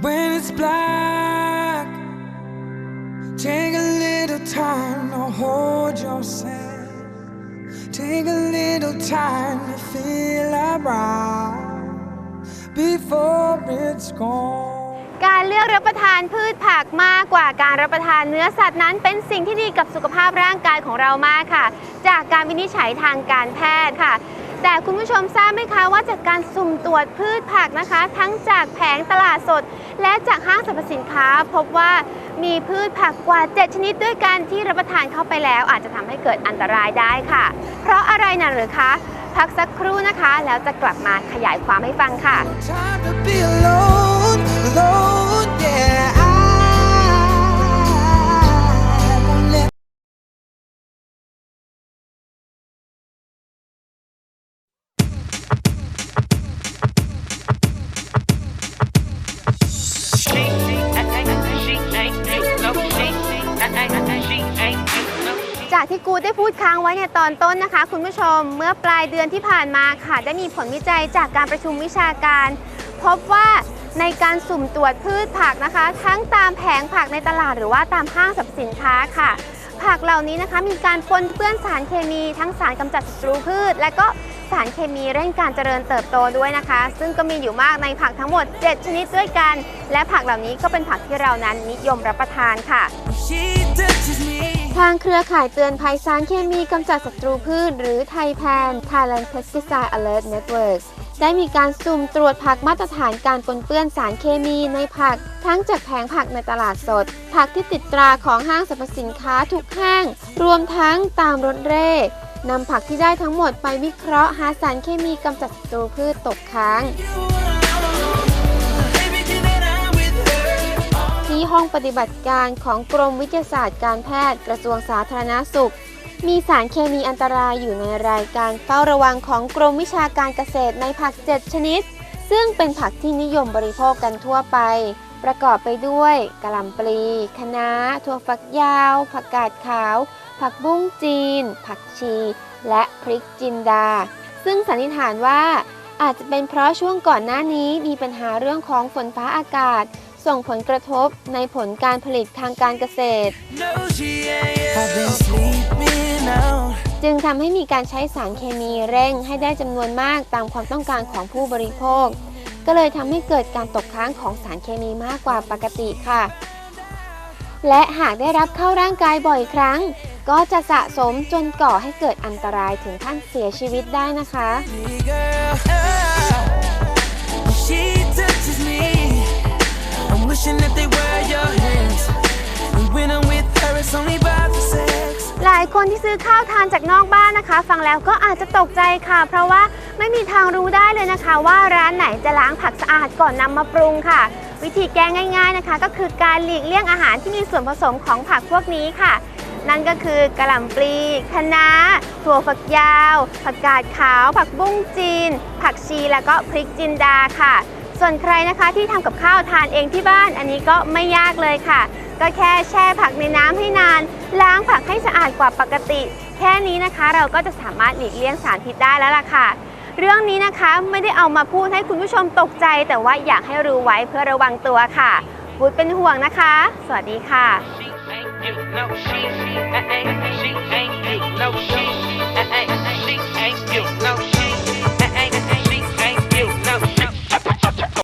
when it's black. Take a little time to hold yourself. Take a little time to feel around before it's gone. การเลือกรับประทานพืชผักมากกว่าการรับประทานเนื้อสัตว์นั้น เป็นสิ่งที่ดีกับสุขภาพร่างกายของเรามากค่ะ จากการวินิจฉัยทางการแพทย์ค่ะ แต่คุณผู้ชมทราบไหมคะว่าจากการสุ่มตรวจพืชผักนะคะ ทั้งจากแผงตลาดสด และจากห้างสรรพสินค้า พบว่ามีพืชผักกว่า 7 ชนิดด้วยกันที่รับประทานเข้าไปแล้ว อาจจะทำให้เกิดอันตรายได้ค่ะ เพราะอะไรนะหรือคะ พักสักครู่นะคะ แล้วจะกลับมาขยายความให้ฟังค่ะ จากที่กูได้พูดค้างไว้ในตอนต้นนะคะ คุณผู้ชมเมื่อปลายเดือนที่ผ่านมาค่ะ ได้มีผลวิจัยจากการประชุมวิชาการ พบว่าในการสุ่มตรวจพืชผักนะคะ ทั้งตามแผงผักในตลาดหรือว่าตามห้างสรรพสินค้าค่ะ ผักเหล่านี้นะคะมีการปนเปื้อนสารเคมี ทั้งสารกำจัดศัตรูพืช และก็สารเคมีเร่งการเจริญเติบโตด้วยนะคะ ซึ่งก็มีอยู่มากในผักทั้งหมด 7 ชนิดด้วยกัน และผักเหล่านี้ก็เป็นผักที่เรานั้นนิยมรับประทานค่ะ she touches me. ทางเครือข่ายเตือนภัยสารเคมีกำจัดศัตรูพืช หรือไทยแพน Thailand Pesticide Alert Network ได้มีการสุ่มตรวจผักมาตรฐานการปนเปื้อนสารเคมีในผัก ทั้งจากแผงผักในตลาดสด ผักที่ติดตราของห้างสรรพสินค้าทุกห้าง รวมทั้งตามรถเร่นำผักที่ได้ทั้งหมดไปวิเคราะห์หาสารเคมีกำจัดศัตรูพืชตกค้าง ที่ห้องปฏิบัติการของกรมวิทยาศาสตร์การแพทย์กระทรวงสาธารณสุข มีสารเคมีอันตรายอยู่ในรายการเฝ้าระวังของกรมวิชาการเกษตรในผัก 7 ชนิด ซึ่งเป็นผักที่นิยมบริโภคกันทั่วไป ประกอบไปด้วยกะหล่ำปลีคะน้า ถั่วฝักยาว ผักกาดขาว ผักบุ้งจีน ผักชี และพริกจินดา ซึ่งสันนิษฐานว่าอาจจะเป็นเพราะช่วงก่อนหน้านี้มีปัญหาเรื่องของฝนฟ้าอากาศ ส่งผลกระทบในผลการผลิตทางการเกษตร จึงทำให้มีการใช้สารเคมีเร่งให้ได้จำนวนมากตามความต้องการของผู้บริโภค ก็เลยทำให้เกิดการตกค้างของสารเคมีมากกว่าปกติค่ะ และหากได้รับเข้าร่างกายบ่อยครั้ง ก็จะสะสมจนก่อให้เกิดอันตรายถึงขั้นเสียชีวิตได้นะคะ she touches me, I'm wishing that they were your hands. And when I'm with her, it's only about the sex. หลายคนที่ซื้อข้าวทานจากนอกบ้านนะคะ ฟังแล้วก็อาจจะตกใจค่ะ เพราะว่าไม่มีทางรู้ได้เลยนะคะ ว่าร้านไหนจะล้างผักสะอาดก่อนนำมาปรุงค่ะ วิธีแก้ง่าย ๆนะคะ ก็คือการหลีกเลี่ยงอาหารที่มีส่วนผสมของผักพวกนี้ค่ะ นั่นก็คือกระหล่ำปลีคะน้าถั่วฝักยาว ผักกาดขาว ผักบุ้งจีน ผักชีแล้วก็พริกจินดาค่ะ ส่วนใครนะคะที่ทำกับข้าวทานเองที่บ้านอันนี้ก็ไม่ยากเลยค่ะ ก็แค่แช่ผักในน้ำให้นาน ล้างผักให้สะอาดกว่าปกติ แค่นี้นะคะเราก็จะสามารถหลีกเลี่ยงสารพิษได้แล้วล่ะค่ะ เรื่องนี้นะคะไม่ได้เอามาพูดให้คุณผู้ชมตกใจ แต่ว่าอยากให้รู้ไว้เพื่อระวังตัวค่ะบุดเป็นห่วงนะคะ สวัสดีค่ะ